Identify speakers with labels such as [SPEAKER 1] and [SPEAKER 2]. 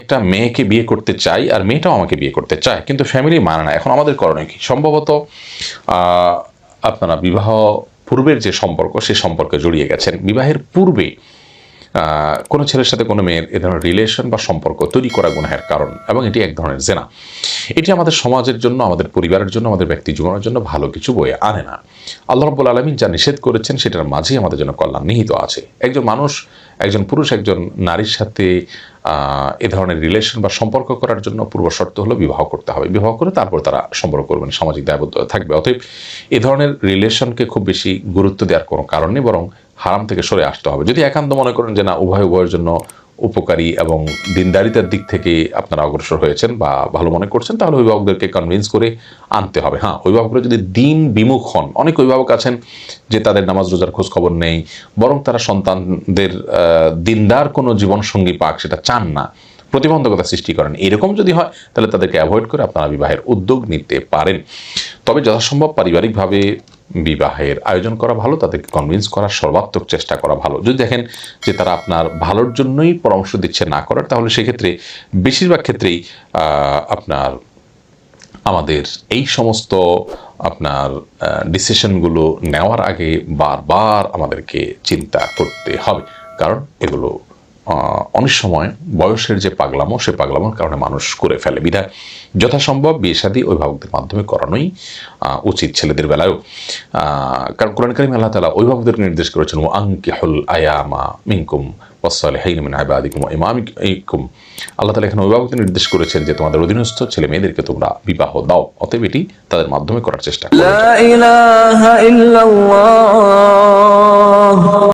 [SPEAKER 1] একটা মেয়েকে বিয়ে করতে চাই আর মেয়েটাও আমাকে বিয়ে করতে চায়, কিন্তু ফ্যামিলি মানে না। এখন আমাদের করণে কি? সম্ভবত আপনারা বিবাহ পূর্বের যে সম্পর্ক, সে সম্পর্কে জড়িয়ে গেছেন। বিবাহের পূর্বে কোনো ছেলের সাথে কোনো মেয়ের এ ধরনের রিলেশন বা সম্পর্ক তৈরি করা গুনাহের কারণ এবং এটি এক ধরনের জেনা। এটি আমাদের সমাজের জন্য, আমাদের পরিবারের জন্য, আমাদের ব্যক্তি জীবনের জন্য ভালো কিছু বয়ে আনে না। আল্লাহ রব্বুল আলমিন যা নিষেধ করেছেন সেটার মাঝেই আমাদের জন্য কল্যাণ নিহিত আছে। একজন মানুষ, একজন পুরুষ, একজন নারীর সাথে এ ধরনের রিলেশন বা সম্পর্ক করার জন্য পূর্ব শর্ত হলো বিবাহ করতে হবে। বিবাহ করে তারপর তারা সম্পর্ক করবেন, সামাজিক দায়বদ্ধতা থাকবে। অতএব এ ধরনের রিলেশনকে খুব বেশি গুরুত্ব দেওয়ার কোনো কারণ নেই, বরং হারাম থেকে সরে আসতে হবে। যদি একান্ত মনে করেন যে না, উভয় উভয়ের জন্য উপকারী এবং দিনদারিতার দিক থেকে আপনারা অগ্রসর হয়েছেন বা ভালো মনে করছেন, তাহলে অভিভাবকদেরকে কনভিন্স করে আনতে হবে। হ্যাঁ অভিভাবকরা যদি দিন বিমুখ হন, অনেক অভিভাবক আছেন যে তাদের নামাজ রোজার খোঁজ খবর নেই, বরং তারা সন্তানদের দিনদার কোনো জীবনসঙ্গী পাক সেটা চান না, প্রতিবন্ধকতা সৃষ্টি করেন। এরকম যদি হয়, তাহলে তাদেরকে অ্যাভয়েড করে আপনারা বিবাহের উদ্যোগ নিতে পারেন। তবে যথাসম্ভব পারিবারিকভাবে বিবাহের আয়োজন করা ভালো, তাদেরকে কনভিন্স করার সর্বাত্মক চেষ্টা করা ভালো। যদি দেখেন যে তারা আপনার ভালোর জন্যই পরামর্শ দিচ্ছে না করার, তাহলে সেক্ষেত্রে বেশিরভাগ ক্ষেত্রেই আপনার, আমাদের এই সমস্ত আপনার ডিসিশনগুলো নেওয়ার আগে বারবার আমাদেরকে চিন্তা করতে হবে। কারণ এগুলো অনেক সময় বয়সের যে পাগলামো, সে পাগলামোর কারণে মানুষ করে ফেলে। বিধায় যথাসম্ভব বিয়ে শাদী অভিভাবকদের মাধ্যমে করানোই উচিত ছেলেদের বেলায়ও। কারণ কোরআন কারিম আল্লাহ তালা অভিভাবকদেরকে নির্দেশ করেছেন ও আঙ্কিহুল আয়ামা মিনকুম ওয়াসালিহিন মিন ইবাদিকুম ওয়া ইমামিকুম। আল্লাহ তালা এখানে অভিভাবকদের নির্দেশ করেছেন যে, তোমাদের অধীনস্থ ছেলে মেয়েদেরকে তোমরা বিবাহ দাও, অতএব এটি তাদের মাধ্যমে করার চেষ্টা করো।